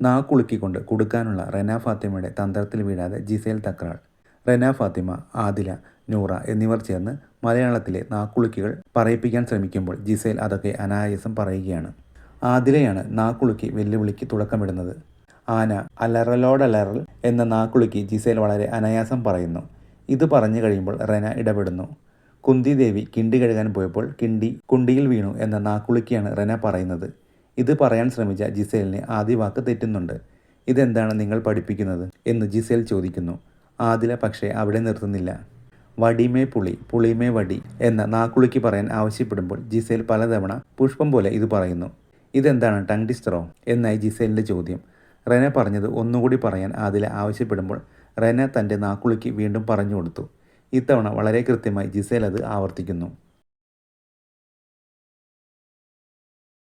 നാക്കുളുക്കിക്കൊണ്ട് കൊടുക്കാനുള്ള റെന ഫാത്തിമയുടെ തന്ത്രത്തിൽ വീഴാതെ ജിസേൽ തക്രാൾ റെന ഫാത്തിമ ആദില നൂറ എന്നിവർ ചേർന്ന് മലയാളത്തിലെ നാക്കുളുക്കികൾ പറയിപ്പിക്കാൻ ശ്രമിക്കുമ്പോൾ ജിസേൽ അതൊക്കെ അനായാസം പറയുകയാണ്. ആദിലയാണ് നാക്കുളുക്കി വെല്ലുവിളിക്ക് തുടക്കമിടുന്നത്. ആന അലറലോടലറൽ എന്ന നാക്കുളുക്കി ജിസേൽ വളരെ അനായാസം പറയുന്നു. ഇത് പറഞ്ഞു കഴിയുമ്പോൾ റെന ഇടപെടുന്നു. കുന്തി ദേവി കിണ്ടി കഴുകാൻ പോയപ്പോൾ കിണ്ടി കുണ്ടിയിൽ വീണു എന്ന നാക്കുളുക്കിയാണ് റെന പറയുന്നത്. ഇത് പറയാൻ ശ്രമിച്ച ജിസേലിന് ആദ്യ വാക്ക് തെറ്റുന്നുണ്ട്. ഇതെന്താണ് നിങ്ങൾ പഠിപ്പിക്കുന്നത്? എന്ന് ജിസേൽ ചോദിക്കുന്നു. ആദില പക്ഷേ അവിടെ നിർത്തുന്നില്ല. വടിമേ പുളി പുളിമേ വടി എന്ന നാക്കുളിക്ക് പറയാൻ ആവശ്യപ്പെടുമ്പോൾ ജിസേൽ പലതവണ പുഷ്പം പോലെ ഇത് പറയുന്നു. ഇതെന്താണ് ടങ് ടിസ്റ്ററോ എന്നായി ജിസേലിന്റെ ചോദ്യം. റെന പറഞ്ഞത് ഒന്നുകൂടി പറയാൻ ആദില ആവശ്യപ്പെടുമ്പോൾ റെന തന്റെ നാക്കുളിക്ക് വീണ്ടും പറഞ്ഞു കൊടുത്തു. ഇത്തവണ വളരെ കൃത്യമായി ജിസേൽ അത് ആവർത്തിക്കുന്നു.